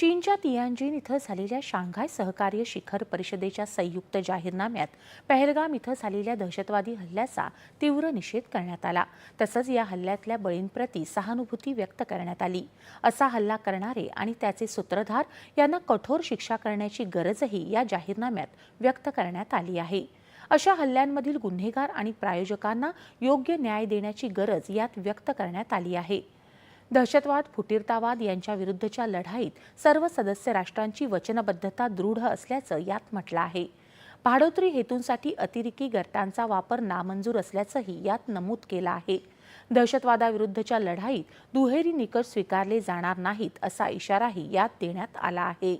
चीनच्या तियानजिन इथं झालेल्या शांघाय सहकार्य शिखर परिषदेच्या संयुक्त जाहीरनाम्यात पहलगाम इथं झालेल्या दहशतवादी हल्ल्याचा तीव्र निषेध करण्यात आला. तसंच या हल्ल्यातल्या बळींप्रती सहानुभूती व्यक्त करण्यात आली. असा हल्ला करणारे आणि त्याचे सूत्रधार यांना कठोर शिक्षा करण्याची गरजही या जाहीरनाम्यात व्यक्त करण्यात आली आहे. अशा हल्ल्यांमधील गुन्हेगार आणि प्रायोजकांना योग्य न्याय देण्याची गरज यात व्यक्त करण्यात आली आहे. दहशतवाद फुटीरतावाद यांच्या विरुद्धच्या लढाईत सर्व सदस्य राष्ट्रांची वचनबद्धता दृढ असल्याचं यात म्हटलं आहे. भाडोत्री हेतूंसाठी अतिरेकी गटांचा वापर नामंजूर असल्याचंही यात नमूद केलं आहे. दहशतवादाविरुद्धच्या लढाईत दुहेरी निकष स्वीकारले जाणार नाहीत असा इशाराही यात देण्यात आला आहे.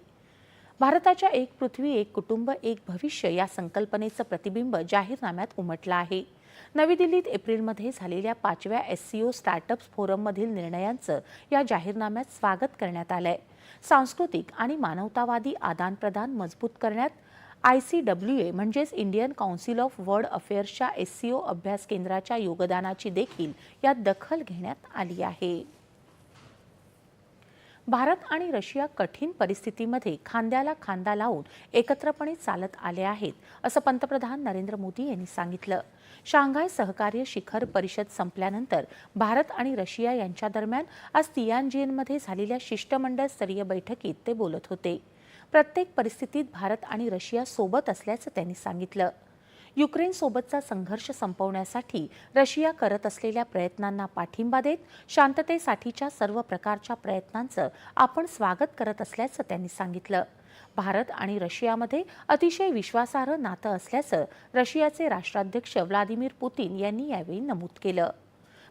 भारताच्या एक पृथ्वी एक कुटुंब एक भविष्य या संकल्पनेचं प्रतिबिंब जाहीरनाम्यात उमटलं आहे. नवी दिल्लीत एप्रिलमध्ये झालेल्या पाचव्या एस सी ओ स्टार्टअप्स फोरममधील निर्णयांचं या जाहीरनाम्यात स्वागत करण्यात आलंय. सांस्कृतिक आणि मानवतावादी आदानप्रदान मजबूत करण्यात आय सी डब्ल्यू ए म्हणजेच इंडियन काउन्सिल ऑफ वर्ल्ड अफेअर्सच्या ओ अभ्यास केंद्राच्या योगदानाची देखील यात दखल घेण्यात आली आहे. भारत आणि रशिया कठीण परिस्थितीमध्ये खांद्याला खांदा लावून एकत्रपणे चालत आले आहेत असं पंतप्रधान नरेंद्र मोदी यांनी सांगितलं. शांघाय सहकार्य शिखर परिषद संपल्यानंतर भारत आणि रशिया यांच्या दरम्यान आज तियानजीएनमध्ये झालेल्या शिष्टमंडळ स्तरीय बैठकीत ते बोलत होते. प्रत्येक परिस्थितीत भारत आणि रशिया सोबत असल्याचं त्यांनी सांगितलं. युक्रेनसोबतचा संघर्ष संपवण्यासाठी रशिया करत असलेल्या प्रयत्नांना पाठिंबा देत शांततेसाठीच्या सर्व प्रकारच्या प्रयत्नांचं आपण स्वागत करत असल्याचं त्यांनी सांगितलं. भारत आणि रशियामध्ये अतिशय विश्वासार्ह नातं असल्याचं रशियाचे राष्ट्राध्यक्ष व्लादिमीर पुतीन यांनी यावेळी नमूद केलं.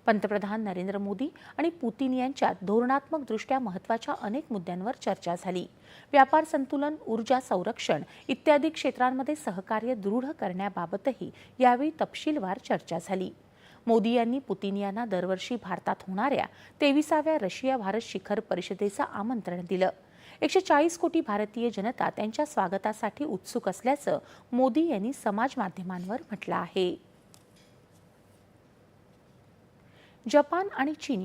पंतप्रधान नरेंद्र मोदी आणि पुतीन यांच्यात धोरणात्मकदृष्ट्या महत्त्वाच्या अनेक मुद्द्यांवर चर्चा झाली. व्यापार संतुलन ऊर्जा संरक्षण इत्यादी क्षेत्रांमध्ये सहकार्य दृढ करण्याबाबतही यावेळी तपशीलवार चर्चा झाली. मोदी यांनी पुतीन यांना दरवर्षी भारतात होणाऱ्या तेविसाव्या रशिया भारत शिखर परिषदेचं आमंत्रण दिलं. एकशे चाळीस कोटी भारतीय जनता त्यांच्या स्वागतासाठी उत्सुक असल्याचं मोदी यांनी समाज माध्यमांवर म्हटलं आहे. जपान आणि चीन